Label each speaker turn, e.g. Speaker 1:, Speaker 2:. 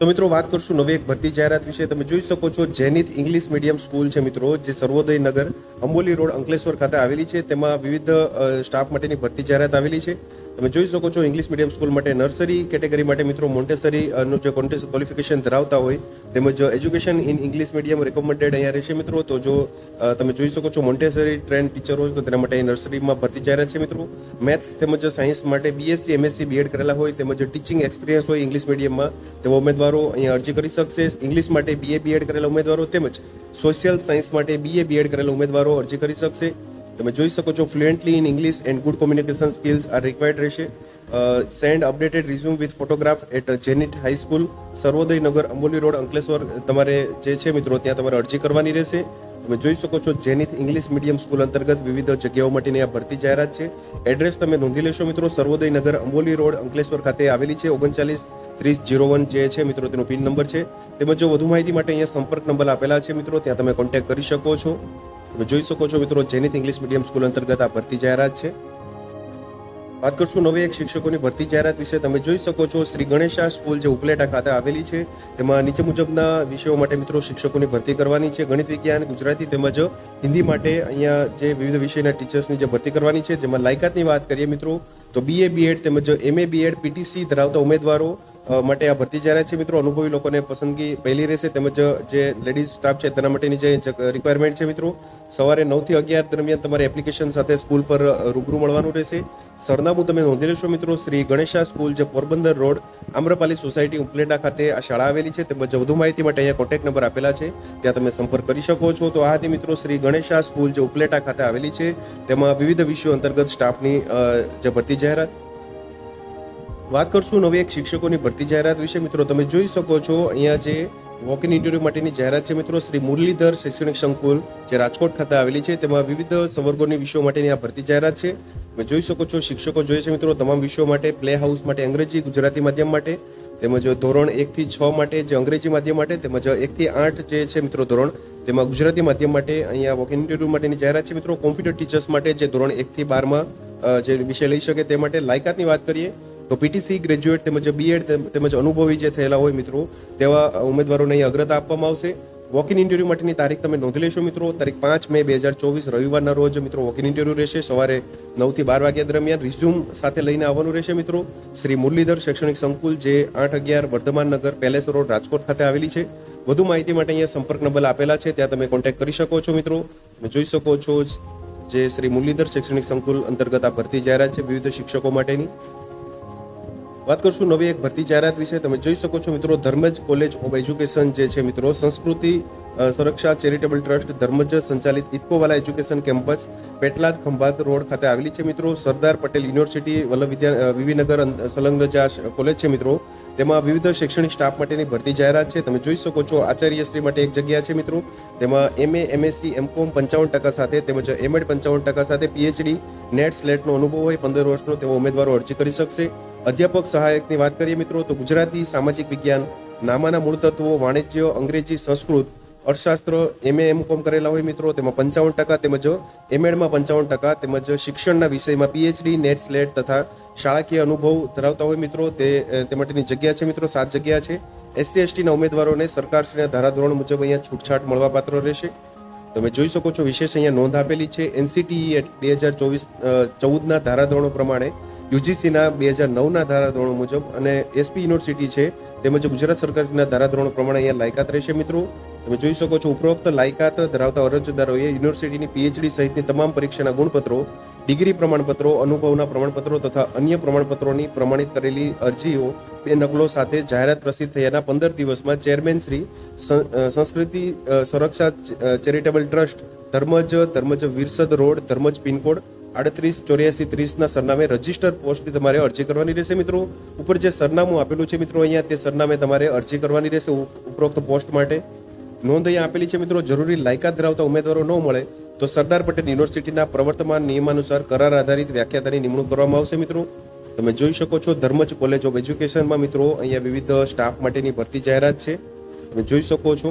Speaker 1: તો મિત્રો વાત કરશું નવી એક ભરતી જાહેરાત વિશે. તમે જોઈ શકો છો જેનિત ઇંગ્લિશ મીડિયમ સ્કૂલ છે મિત્રો, જે સર્વોદય નગર અંબોલી રોડ અંકલેશ્વર ખાતે આવેલી છે. તેમાં વિવિધ સ્ટાફ માટેની ભરતી જાહેરાત આવેલી છે. તમે જોઈ શકો છો ઇંગ્લિશ મીડિયમ સ્કૂલ માટે નર્સરી કેટેગરી માટે મિત્રો મોન્ટેસરી નું જે કોન્ટેસ ક્વોલિફિકેશન ધરાવતા હોય, તેમજ education in English medium recommended અહીંયા રહેશે મિત્રો. તો જો તમે જોઈ શકો છો મોન્ટેસરી ટ્રેન ટીચર હોય, તો તેના માટે નર્સરીમાં ભરતી જાહેરાત છે મિત્રો. મેથ્સ તેમજ સાયન્સ માટે બીએસસી એમએસસી બીએડ કરેલા હોય, તેમજ ટીચિંગ એક્સપિરિયન્સ હોય ઇંગ્લિશ મીડિયમમાં તેવા ઉમેદવારો અહીંયા અરજી કરી શકશે. ઇંગ્લિશ માટે બીએ બીએડ કરેલા ઉમેદવારો તેમજ સોશિયલ સાયન્સ માટે બીએ બીએડ કરેલા ઉમેદવારો અરજી કરી શકશે. તમે જોઈ શકો છો fluently in English and good communication skills are required રહેશે. Send updated resume with photograph at જેનિટ high school Sarvodaya Nagar Amboli road Ankleshwar તમારે જે છે મિત્રો, ત્યાં તમારે અરજી કરવાની રહેશે. તમે જોઈ શકો છો જેનિથ ઇંગ્લિશ મીડિયમ સ્કૂલ અંતર્ગત વિવિધ જગ્યાઓ માટેની આ ભરતી જાહેરાત છે. એડ્રેસ તમે નોંધી લેશો મિત્રો સર્વોદય નગર અંબોલી રોડ અંકલેશ્વર ખાતે આવેલી છે, ઓગણચાલીસ ત્રીસ જીરો વન જે છે મિત્રો, તેનો પિન નંબર છે. તેમજ જો વધુ માહિતી માટે અહીંયા સંપર્ક નંબર આપેલા છે મિત્રો, ત્યાં તમે કોન્ટેક્ટ કરી શકો છો. તમે જોઈ શકો છો મિત્રો, જેનિથ ઇંગ્લિશ મીડિયમ સ્કૂલ અંતર્ગત આ ભરતી જાહેરાત છે. વાત કરશું નવી એક શિક્ષકોની ભરતી જાહેરાત વિશે. તમે જોઈ શકો છો શ્રી ગણેશા સ્કૂલ જે ઉપલેટા ખાતે આવેલી છે, તેમાં નીચે મુજબના વિષયો માટે મિત્રો શિક્ષકોની ભરતી કરવાની છે. ગણિત, વિજ્ઞાન, ગુજરાતી તેમજ હિન્દી માટે અહીંયા જે વિવિધ વિષયના ટીચર્સની જે ભરતી કરવાની છે, જેમાં લાયકાતની વાત કરીએ મિત્રો, તો બીએ બીએડ તેમજ એમએ બીએડ પીટીસી ધરાવતા ઉમેદવારો માટે આ ભરતી જાહેરાત છે, મિત્રો, અનુભવી લોકોને પસંદગી પહેલી રહેશે. તેમજ જે લેડીઝ સ્ટાફ છે, તેના માટેની જે રિક્વાયરમેન્ટ છે, મિત્રો, સવારે નવથી અગિયાર દરમિયાન તમારે એપ્લિકેશન સાથે સ્કૂલ પર રૂબરૂ મળવાનું રહેશે. સરનામું તમે નોંધી લેશો, મિત્રો, શ્રી ગણેશા સ્કૂલ જે પોરબંદર રોડ, આમ્રપાલી સોસાયટી ઉપલેટા ખાતે આ શાળા આવેલી છે. તેમજ વધુ માહિતી માટે અહીંયા કોન્ટેક્ટ નંબર આપેલા છે. ત્યાં તમે સંપર્ક કરી શકો છો. તો આ હતી, મિત્રો, શ્રી ગણેશા સ્કૂલ જે ઉપલેટા ખાતે આવેલી છે. તેમાં વિવિધ વિષયો અંતર્ગત સ્ટાફની જે ભરતી જાહેરાત વાત કરશું નવી એક શિક્ષકોની ભરતી જાહેરાત વિશે. મિત્રો, તમે જોઈ શકો છો, અહીંયા જે વોક ઇન ઇન્ટરવ્યુ માટેની જાહેરાત છે મિત્રો, શ્રી મુરલીધર શૈક્ષણિક સંકુલ, જે રાજકોટ ખાતે આવેલી છે. તેમાં વિવિધ સંવર્ગોની વિષયો માટેની આ ભરતી જાહેરાત છે. તમે જોઈ શકો છો, શિક્ષકો જોઈએ છે મિત્રો, તમામ વિષયો માટે પ્લે હાઉસ માટે, અંગ્રેજી, ગુજરાતી માધ્યમ માટે, તેમજ ધોરણ એકથી છ માટે જે અંગ્રેજી માધ્યમ માટે, તેમજ એકથી આઠ જે છે મિત્રો ધોરણ, તેમાં ગુજરાતી માધ્યમ માટે અહીંયા વોક ઇન ઇન્ટરવ્યુ માટેની જાહેરાત છે મિત્રો. કોમ્પ્યુટર ટીચર્સ માટે જે ધોરણ એકથી બારમાં જે વિષય લઈ શકે તે માટે લાયકાતની વાત કરીએ. તો પીટીસી ગ્રેજ્યુએટ તેમજ બીએડ તેમજ અનુભવી જે થયેલા હોય મિત્રો, તેવા ઉમેદવારોને અહીં અગ્રતા આપવામાં આવશે. વોક ઇન ઇન્ટરવ્યુ માટેની તારીખ તમે નોંધી લેશો મિત્રો. તારીખ પાંચ મે બે હજાર ચોવીસ રવિવારના રોજ મિત્રો વોક ઇન ઇન્ટરવ્યુ રહેશે. સવારે નવથી બાર વાગ્યા દરમિયાન રિઝ્યુમ સાથે લઈને આવવાનું રહેશે મિત્રો. શ્રી મુરલીધર શૈક્ષણિક સંકુલ જે આઠ અગિયાર વર્ધમાન નગર પેલેસ રોડ રાજકોટ ખાતે આવેલી છે. વધુ માહિતી માટે અહીંયા સંપર્ક નંબર આપેલા છે. ત્યાં તમે કોન્ટેક્ટ કરી શકો છો મિત્રો. તમે જોઈ શકો છો જે શ્રી મુરલીધર શૈક્ષણિક સંકુલ અંતર્ગત આ ભરતી જાહેરાત છે વિવિધ શિક્ષકો માટેની. વાત કરશું નવી એક ભરતી જાહેરાત વિશે. તમે જોઈ શકો છો મિત્રો, ધર્મજ કોલેજ ઓફ એજ્યુકેશન જે છે મિત્રો, સંસ્કૃતિ સુરક્ષા, ચેરિટેબલ ટ્રસ્ટ, ધર્મજ સંચાલિત Ikowala education campus, Petlad Khambhat road ખાતે આવેલી છે મિત્રો. સરદાર પટેલ યુનિવર્સિટી, વલ્લભ વિદ્યા વિવિનગર સંલગ્ન જે કોલેજ છે મિત્રો, તેમાં વિવિધ શૈક્ષણિક સ્ટાફ માટેની ભરતી જાહેરાત છે. તમે જોઈ શકો છો આચાર્યશ્રી માટે એક જગ્યા છે મિત્રો. તેમાં એમએ એમએસસી એમકોમ પંચાવન ટકા સાથે તેમજ એમએડ પંચાવન ટકા સાથે પીએચડી નેટ સ્લેટનો અનુભવ હોય, પંદર વર્ષનો તેઓ ઉમેદવારો અરજી કરી શકશે. અધ્યાપક સહાયકની વાત કરીએ મિત્રો, તો ગુજરાતી સામાજિક વિજ્ઞાન નામાના મૂળ તત્વો, વાણિજ્ય, અંગ્રેજી, સંસ્કૃત, અર્થશાસ્ત્ર એમએ એમ કોમ કરેલા હોય મિત્રો, તેમાં પંચાવન ટકા તેમજ એમએડમાં પંચાવન ટકા તેમજ શિક્ષણના વિષયમાં પીએચડી નેટ સ્લેટ તથા શાળાકીય અનુભવ ધરાવતા હોય મિત્રો, તે તે માટેની જગ્યા છે મિત્રો, સાત જગ્યા છે. એસસી એસટીના ઉમેદવારોને સરકારશ્રીના ધારાધોરણ મુજબ અહીંયા છૂટછાટ મળવાપાત્ર રહેશે. તમે જોઈ શકો છો વિશેષ અહીંયા નોંધ આપેલી છે એનસીટીઈ બે હજાર ચોવીસ ચૌદના ધારાધોરણો પ્રમાણે યુજીસીના બે હજાર નવના ધારાધોરણો મુજબ અને એસપી યુનિવર્સિટી છે, તેમજ ગુજરાત સરકારના ધારાધોરણો પ્રમાણે અહીંયા લાયકાત રહેશે મિત્રો. તમે જોઈ શકો છો, ઉપરોક્ત લાયકાત ધરાવતા અરજદારોએ યુનિવર્સિટીની પીએચડી સહિતની તમામ પરીક્ષાના ગુણપત્રો, ડિગ્રી પ્રમાણપત્રો, અનુભવના પ્રમાણપત્રો તથા અન્ય પ્રમાણપત્રોની પ્રમાણિત કરેલી અરજીઓ બે નકલો સાથે જાહેરાત પ્રસિદ્ધ થયાના પંદર દિવસમાં ચેરમેન શ્રી સંસ્કૃતિ સંરક્ષા, charitable trust, Dharmaj Dharmaj Virsad road, Dharmaj pincode આડત્રીસ, ચોર્યાસી, ત્રીસના સરનામે રજિસ્ટર પોસ્ટથી તમારે અરજી કરવાની રહેશે મિત્રો. ઉપર જે સરનામું આપેલું છે મિત્રો અહીંયા, તે સરનામે તમારે અરજી કરવાની રહેશે ઉપરોક્ત પોસ્ટ માટે. નોંધ અહીંયા આપેલી છે મિત્રો, જરૂરી લાયકાત ધરાવતા ઉમેદવારો ન મળે તો સરદાર પટેલ યુનિવર્સિટીના પ્રવર્તમાન નિયમાનુસાર કરાર આધારિત વ્યાખ્યાતાની નિમણૂક કરવામાં આવશે મિત્રો. તમે જોઈ શકો છો ધર્મજ કોલેજ ઓફ એજ્યુકેશનમાં મિત્રો અહીંયા વિવિધ સ્ટાફ માટેની ભરતી જાહેરાત છે. તમે જોઈ શકો છો